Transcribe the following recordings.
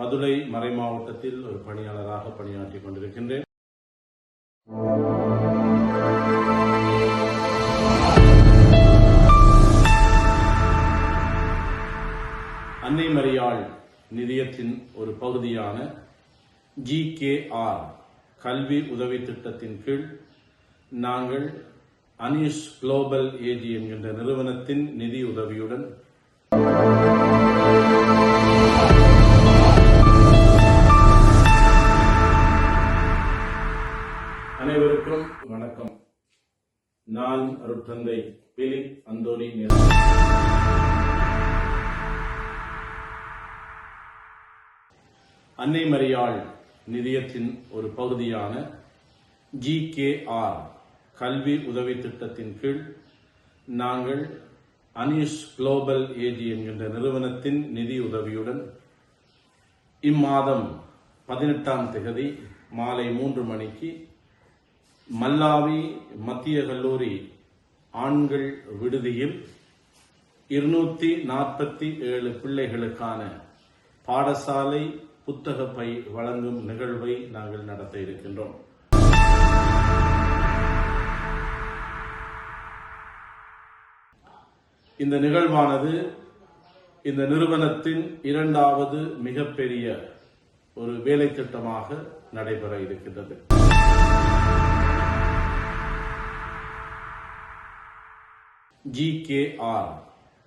மதுரை மறை மாவட்டத்தில் ஒரு பணியாளராக பணியாற்றிக் கொண்டிருக்கின்றேன். அன்னை மரியாள் நிதியத்தின் ஒரு பகுதியான ஜிகேஆர் கல்வி உதவி திட்டத்தின் கீழ் நாங்கள் அனிஷ் குளோபல் ஏஜி என்கின்ற நிறுவனத்தின் நிதி உதவியுடன் நான் அருட்தந்தை பிலிப் அந்தோனி அன்னை மரியாள் நிதியத்தின் ஒரு பகுதியான ஜிகேஆர் கல்வி உதவி திட்டத்தின் கீழ் நாங்கள் அனிஷ் குளோபல் ஏஜி என்கின்ற நிறுவனத்தின் நிதி உதவியுடன் இம்மாதம் பதினெட்டாம் திகதி மாலை மூன்று மணிக்கு மல்லாவி மத்திய கல்லூரி ஆண்கள் விடுதியில் இருநூத்தி நாற்பத்தி ஏழு பிள்ளைகளுக்கான பாடசாலை புத்தக பை வழங்கும் நிகழ்வை நாங்கள் நடத்த இருக்கின்றோம். இந்த நிகழ்வானது இந்த நிறுவனத்தின் இரண்டாவது மிகப்பெரிய ஒரு வேலை திட்டமாக நடைபெற இருக்கின்றது. ஜிகேஆர்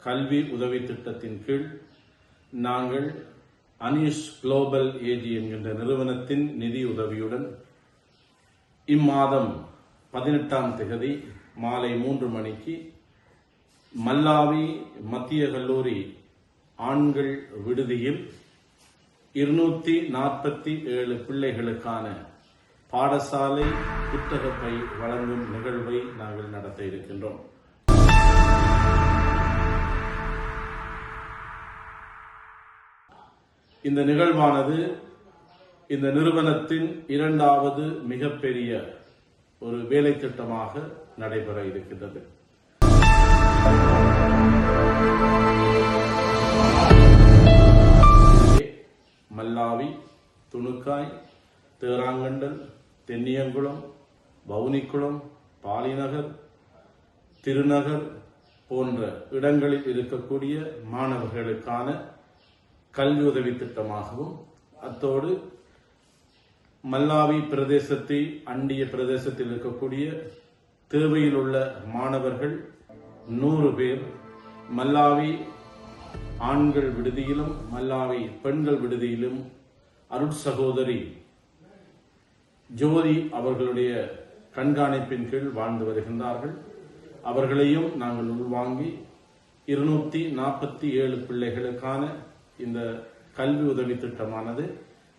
கல்வி உதவி திட்டத்தின் கீழ் நாங்கள் அனீஷ் குளோபல் ஏஜி என்கின்ற நிறுவனத்தின் நிதி உதவியுடன் இம்மாதம் பதினெட்டாம் திகதி மாலை மூன்று மணிக்கு மல்லாவி மத்திய கல்லூரி ஆண்கள் விடுதியில் இருநூத்தி நாற்பத்தி ஏழு பிள்ளைகளுக்கான பாடசாலை புத்தகப்பை வழங்கும் நிகழ்வை நாங்கள் நடத்த இருக்கின்றோம். இந்த நிகழ்வானது இந்த நிறுவனத்தின் இரண்டாவது மிகப்பெரிய ஒரு வேலை திட்டமாக நடைபெற இருக்கின்றது. மல்லாவி துணுக்காய் தேராங்கண்டல் தென்னியங்குளம் வவுனிக்குளம் பாலிநகர் திருநகர் போன்ற இடங்களில் இருக்கக்கூடிய மாணவர்களுக்கான கல்வி உதவி திட்டமாகவும் அத்தோடு மல்லாவி பிரதேசத்தை அண்டிய பிரதேசத்தில் இருக்கக்கூடிய தேவையில் உள்ள மாணவர்கள் நூறு பேர் மல்லாவி ஆண்கள் விடுதியிலும் மல்லாவி பெண்கள் விடுதியிலும் அருட்சகோதரி ஜோதி அவர்களுடைய கண்காணிப்பின் கீழ் வாழ்ந்து வருகின்றார்கள். அவர்களையும் நாங்கள் உள்வாங்கி இருநூத்தி நாற்பத்தி ஏழு பிள்ளைகளுக்கான இந்த கல்வி உதவி திட்டமானது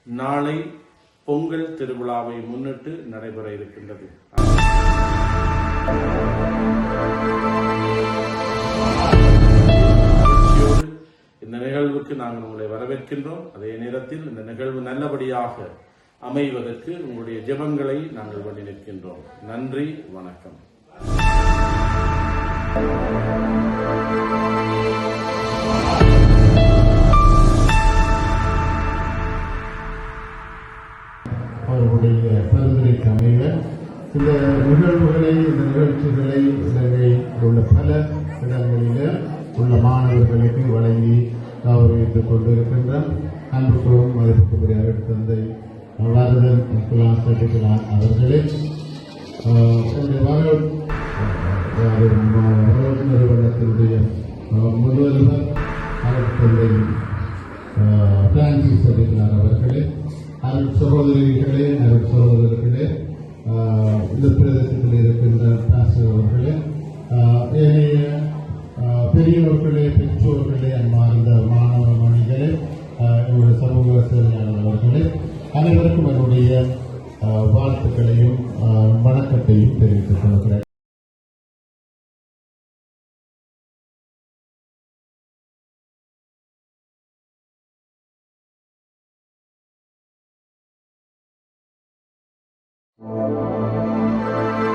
நாளை பொங்கல் திருவிழாவை முன்னிட்டு நடைபெற இருக்கின்றது. இந்த நிகழ்வுக்கு நாங்கள் உங்களை வரவேற்கின்றோம். அதே நேரத்தில் இந்த நிகழ்வு நல்லபடியாக அமைவதற்கு உங்களுடைய ஜெபங்களை நாங்கள் வழி நிற்கின்றோம். நன்றி வணக்கம். அவர்களுடைய நிகழ்வுகளை இந்த நிகழ்ச்சிகளை இலங்கை உள்ள பல இடங்களில் உள்ள மாணவர்களுக்கு வழங்கி கௌரவித்துக் கொண்டிருக்கின்ற அன்புக்கும் மதிப்புக்குரிய தந்தை வரதன் நிக்கலாஸ் சட்டிகளான் அவர்களே நிறுவனத்தினுடைய முதல்வர் அவர் தந்தை பிரான்சிஸ் அடிகளார் அவர்களே அருள் சகோதரிகளே அருள் சகோதரர்களே இந்த பிரதேசத்தில் இருக்கின்ற பாஸ்டர் அவர்களே ஏனைய பெரியவர்களே பெற்றோர்களே அன்பார்ந்த மாணவ மணிகளே என்னுடைய சமூக சேவையாளர் அவர்களே அனைவருக்கும் என்னுடைய வாழ்த்துக்களையும் வணக்கத்தையும் தெரிவித்துக் கொள்கிறேன். Música